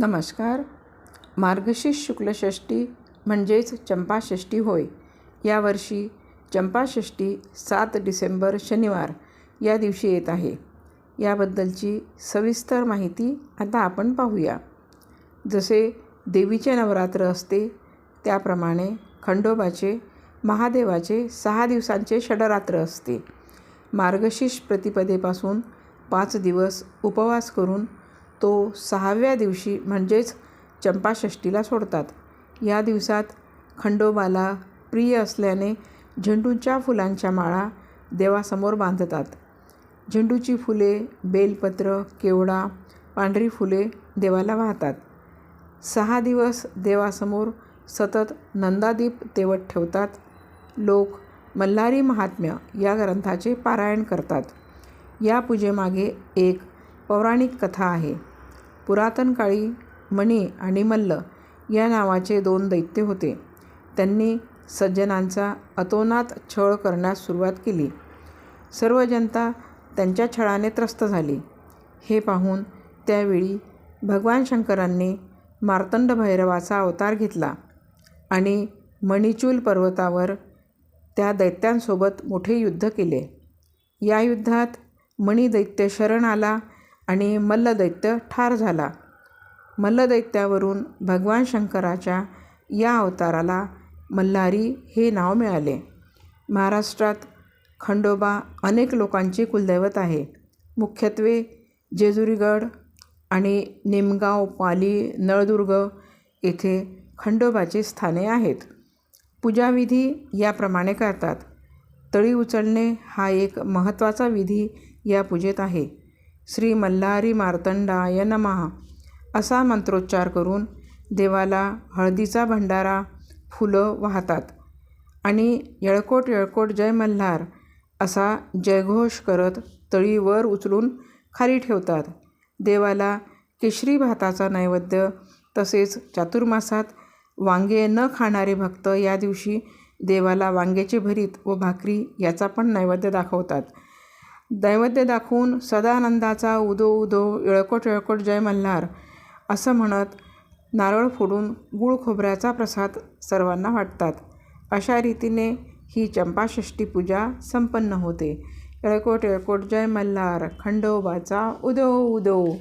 नमस्कार. मार्गशीर्ष शुक्लषष्ठी म्हणजेच चंपाषष्ठी होय. यावर्षी चंपाषष्ठी सात डिसेंबर शनिवार या दिवशी येत आहे. याबद्दलची सविस्तर माहिती आता आपण पाहूया. जसे देवीचे नवरात्र असते त्याप्रमाणे खंडोबाचे महादेवाचे सहा दिवसांचे षडरात्र असते. मार्गशीर्ष प्रतिपदेपासून पाच दिवस उपवास करून तो सहाव्या दिवशी म्हणजेच चंपाषष्टीला सोडतात. या दिवसात खंडोबाला प्रिय असल्याने झेंडूच्या फुलांच्या माळा देवासमोर बांधतात. झेंडूची फुले बेलपत्र केवडा पांढरी फुले देवाला वाहतात. सहा दिवस देवासमोर सतत नंदादीप तेवत ठेवतात. लोक मल्हारी महात्म्य या ग्रंथाचे पारायण करतात. या पूजेमागे एक पौराणिक कथा आहे. पुरातन काळी मणी आणि मल्ल या नावाचे दोन दैत्य होते. त्यांनी सज्जनांचा अतोनात छळ करण्यास सुरुवात केली. सर्व जनता त्यांच्या छळाने त्रस्त झाली. हे पाहून त्यावेळी भगवान शंकरांनी मार्तंड भैरवाचा अवतार घेतला आणि मणिचूल पर्वतावर त्या दैत्यांसोबत मोठे युद्ध केले. या युद्धात मणिदैत्य शरण आला आणि मल्लदैत्य ठार झाला. मल्लदैत्यावरून भगवान शंकराच्या या अवताराला मल्हारी हे नाव मिळाले. महाराष्ट्रात खंडोबा अनेक लोकांचे कुलदैवत आहे. मुख्यत्वे जेजुरीगड आणि निमगाव पाली नळदुर्ग येथे खंडोबाची स्थाने आहेत. पूजाविधी याप्रमाणे करतात. तळी उचलणे हा एक महत्त्वाचा विधी या पूजेत आहे. श्री मल्हारी मार्तंडाय नमः. असा मंत्रोच्चार करून देवाला हळदीचा भंडारा फुलं वाहतात. आणि येळकोट येळकोट जय मल्हार असा जयघोष करत तळीवर उचलून खाली ठेवतात. देवाला केशरी भाताचा नैवेद्य तसेच चातुर्मासात वांगे न खाणारे भक्त या दिवशी देवाला वांग्याचे भरीत व भाकरी याचा पण नैवेद्य दाखवतात. दैवत्य दाखवून सदानंदाचा उदो उदो येळकोट येळकोट जय मल्हार असं म्हणत नारळ फोडून गूळ खोबऱ्याचा प्रसाद सर्वांना वाटतात. अशा रीतीने ही चंपाषष्ठी पूजा संपन्न होते. येळकोट येळकोट जय मल्हार खंडोबाचा उदो उदो